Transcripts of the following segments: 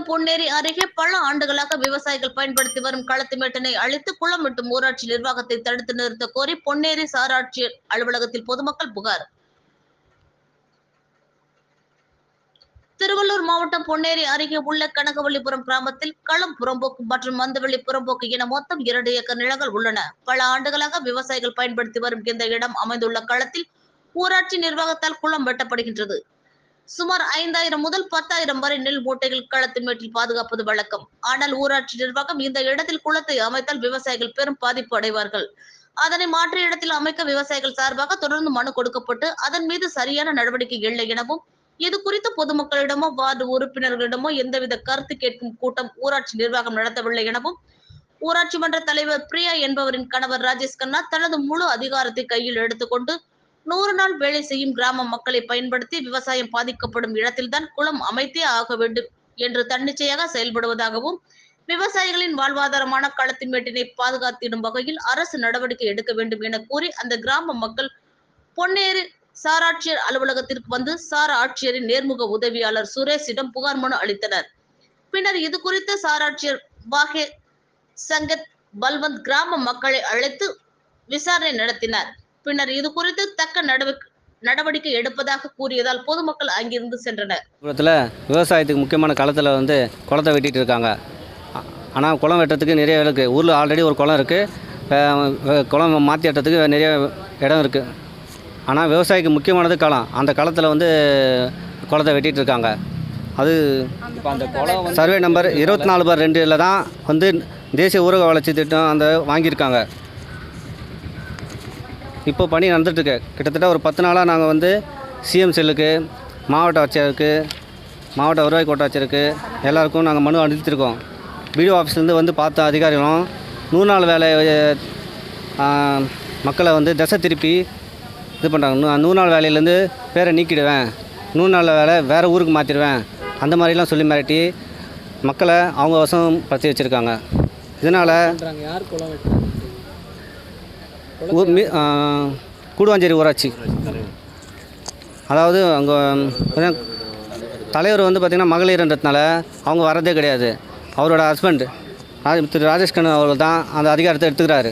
மாவட்டம் பொன்னேரி அருகே பல ஆண்டுகளாக விவசாயிகள் பயன்படுத்தி வரும் களத்து அழித்து குளம் ஊராட்சி நிர்வாகத்தை தடுத்து நிறுத்த கோரி பொன்னேரி சாராட்சியர் அலுவலகத்தில் பொதுமக்கள் புகார். திருவள்ளூர் மாவட்டம் பொன்னேரி அருகே உள்ள கனகவல்லிபுரம் கிராமத்தில் களம் புறம்போக்கு மற்றும் மந்தவெளி புறம்போக்கு என மொத்தம் இரண்டு ஏக்கர் நிலங்கள் உள்ளன. பல ஆண்டுகளாக விவசாயிகள் பயன்படுத்தி வரும் இந்த இடம் அமைந்துள்ள களத்தில் ஊராட்சி நிர்வாகத்தால் குளம் வெட்டப்படுகின்றது. சுமார் ஐந்தாயிரம் முதல் பத்தாயிரம் வரை நெல் மூட்டைகள் களத்தின் மேட்டில் பாதுகாப்பது வழக்கம். ஆனால் ஊராட்சி நிர்வாகம் இந்த இடத்தில் குளத்தை அமைத்தால் விவசாயிகள் பெரும் பாதிப்பு அடைவார்கள். அதனை மாற்று இடத்தில் அமைக்க விவசாயிகள் சார்பாக தொடர்ந்து மனு கொடுக்கப்பட்டு அதன் மீது சரியான நடவடிக்கை இல்லை எனவும் இது குறித்து பொதுமக்களிடமோ வார்டு உறுப்பினர்களிடமோ எந்தவித கருத்து கேட்கும் கூட்டம் ஊராட்சி நிர்வாகம் நடத்தவில்லை எனவும் ஊராட்சி மன்ற தலைவர் பிரியா என்பவரின் கணவர் ராஜேஷ் கண்ணா தனது முழு அதிகாரத்தை கையில் எடுத்துக்கொண்டு நூறு நாள் வேலை செய்யும் கிராம மக்களை பயன்படுத்தி விவசாயம் பாதிக்கப்படும் இடத்தில்தான் குளம் அமைத்தே ஆக வேண்டும் என்று தன்னிச்சையாக செயல்படுவதாகவும் விவசாயிகளின் வாழ்வாதாரமான களத்தின் மேட்டினை பாதுகாத்திடும் வகையில் அரசு நடவடிக்கை எடுக்க வேண்டும் என கூறி அந்த கிராம மக்கள் பொன்னேரி சார் ஆட்சியர் அலுவலகத்திற்கு வந்து சார் ஆட்சியரின் நேர்முக உதவியாளர் சுரேஷிடம் புகார் மனு அளித்தனர். பின்னர் இது குறித்து சார் ஆட்சியர் சங்கத் பல்வந்த் கிராம மக்களை அழைத்து விசாரணை நடத்தினார். பின்னர் இது குறித்து தக்க நடவடிக்கை நடவடிக்கை எடுப்பதாக கூறியதால் பொதுமக்கள் அங்கிருந்து சென்றனர். விவசாயத்துக்கு முக்கியமான களத்தில் வந்து குளத்தை வெட்டிட்டு இருக்காங்க. ஆனால் குளம் வெட்டுறதுக்கு நிறைய இடம் இருக்குது ஊரில் ஆல்ரெடி ஒரு குளம் இருக்குது குளம் மாற்றி வெட்டுறதுக்கு நிறைய இடம் இருக்குது ஆனால் விவசாயிக்கு முக்கியமானது களம். அந்த களத்தில் வந்து குளத்தை வெட்டிட்டு இருக்காங்க. அது இப்போ அந்த குளம் சர்வே நம்பர் இருபத்தி நாலு பார் ரெண்டில் தான் வந்து தேசிய ஊரக வளர்ச்சி திட்டம் அந்த வாங்கியிருக்காங்க. இப்போ பணி நடந்துட்டுருக்கு. கிட்டத்தட்ட ஒரு பத்து நாளாக நாங்கள் வந்து சிஎம் செல்லுக்கு மாவட்ட ஆட்சியருக்கு மாவட்ட வருவாய் கோட்டாட்சியருக்கு எல்லாருக்கும் நாங்கள் மனு அனுப்பிச்சிருக்கோம். பிடிஓ ஆஃபீஸ்லேருந்து வந்து பார்த்த அதிகாரிகளும் நூறு நாள் வேலை மக்களை வந்து திசை திருப்பி இது பண்ணுறாங்க நூறு நாள் வேலையிலேருந்து பேரை நீக்கிடுவேன். நூறு நாள் வேலை வேறு ஊருக்கு மாற்றிடுவேன் அந்த மாதிரிலாம் சொல்லி மிரட்டி மக்களை அவங்க வசம் படுத்தி வச்சுருக்காங்க. இதனால் யார் வெட்டுறாங்க ஊர் மீ கூடுவாஞ்சேரி ஊராட்சி. அதாவது அங்கே தலைவர் வந்து பார்த்திங்கன்னா மகளிர்ன்றதுனால அவங்க வரதே கிடையாது. அவரோட ஹஸ்பண்ட் திரு ராஜேஷ் கண்ணு அவர்கள் தான் அந்த அதிகாரத்தை எடுத்துக்கிறாரு.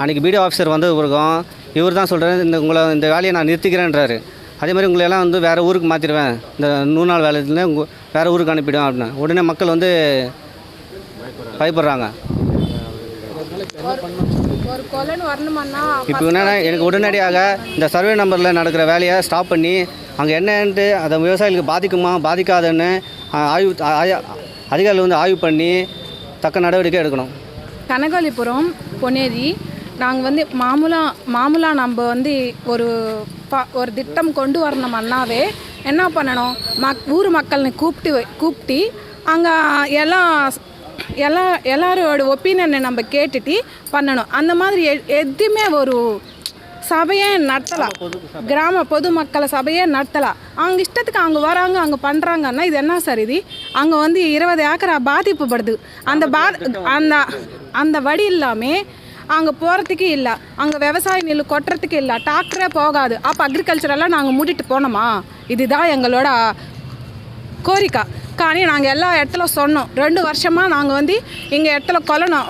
அன்றைக்கி பிடிஓ ஆஃபீஸர் வந்தது பிறகும் இவர் தான் சொல்கிறாரு இந்த உங்களை இந்த வேலையை நான் நிறுத்திக்கிறேன்றாரு. அதே மாதிரி உங்களை எல்லாம் வந்து வேறு ஊருக்கு மாற்றிடுவேன் இந்த நூறு நாள் வேலையில உங்கள் வேறு ஊருக்கு அனுப்பிடுவேன் அப்படின்னு. உடனே மக்கள் வந்து பயப்படுறாங்க. ஒரு கொலைன்னு வரணுமன்னா இப்போ என்னென்னா எனக்கு உடனடியாக இந்த சர்வே நம்பரில் நடக்கிற வேலையை ஸ்டாப் பண்ணி அங்கே என்னன்ட்டு அதை விவசாயிகளுக்கு பாதிக்குமா பாதிக்காதுன்னு ஆய்வு ஆய- அதிகாரிகள் வந்து ஆய்வு பண்ணி தக்க நடவடிக்கை எடுக்கணும். கனகாலிபுரம் பொன்னேரி நாங்கள் வந்து மாமூலாக மாமூலாக நம்ம வந்து ஒரு ப ஒரு திட்டம் கொண்டு வரணுமன்னாவே என்ன பண்ணணும்? மக் ஊர் மக்களை கூப்பிட்டு வை- கூப்பிட்டு அங்கே எல்லாம் எல்லா எல்லாரோட ஒப்பீனியனை நம்ம கேட்டுட்டு பண்ணணும். அந்த மாதிரி எ- எதுவுமே ஒரு சபையே நடத்தலாம். கிராம பொதுமக்களை சபையே நடத்தலாம். அவங்க இஷ்டத்துக்கு அவங்க வராங்க அங்கே பண்ணுறாங்கன்னா இது என்ன சார் இது? அங்கே வந்து இருபது ஏக்கரா பாதிப்புப்படுது அந்த பா அந்த அந்த வழி இல்லாமல் அங்கே போகிறதுக்கு இல்லை. அங்கே விவசாய நெல் கொட்டுறதுக்கு இல்லை. டிராக்டரே போகாது. அப்போ அக்ரிகல்ச்சரெல்லாம் நாங்கள் மூடிட்டு போனோமா? இதுதான் எங்களோட கோரிக்கை. காணி நாங்கள் எல்லா இடத்துல சொன்னோம். ரெண்டு வருஷமாக நாங்கள் வந்து எங்கள் இடத்துல கொல்லணும்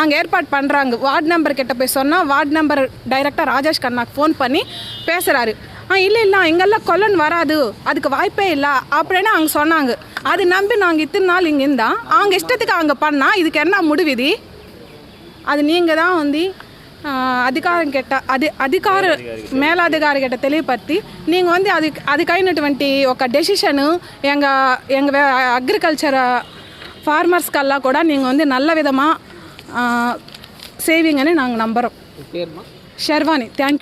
அங்கே ஏற்பாடு பண்ணுறாங்க வார்டு நம்பர் கிட்ட போய் சொன்னால் வார்டு நம்பர் டைரெக்டாக ராஜேஷ் கண்ணாக்கு ஃபோன் பண்ணி பேசுகிறாரு ஆ இல்லை இல்லை இங்கெல்லாம் கொல்லன் வராது. அதுக்கு வாய்ப்பே இல்லை அப்படின்னு அவங்க சொன்னாங்க. அது நம்பி நாங்கள் இத்தனை நாள் இங்கே இருந்தால் அவங்க இஷ்டத்துக்கு அங்கே பண்ணால் இதுக்கு என்ன முடிவிதி? அது நீங்கள் தான் வந்து అధికారం గిట్ట అది అధికారు మేలాధికారి గిట్ట తెలియపరిచి నీకు వంది అది అదికైనటువంటి ఒక డెసిషన్ ఎంగ ఎంగ అగ్రికల్చర్ ఫార్మర్స్ కల్లా కూడా నీకు వంది నల్ల విధమా సేవింగ్ అని నాకు నంబరు. షర్వాణి. Thank you.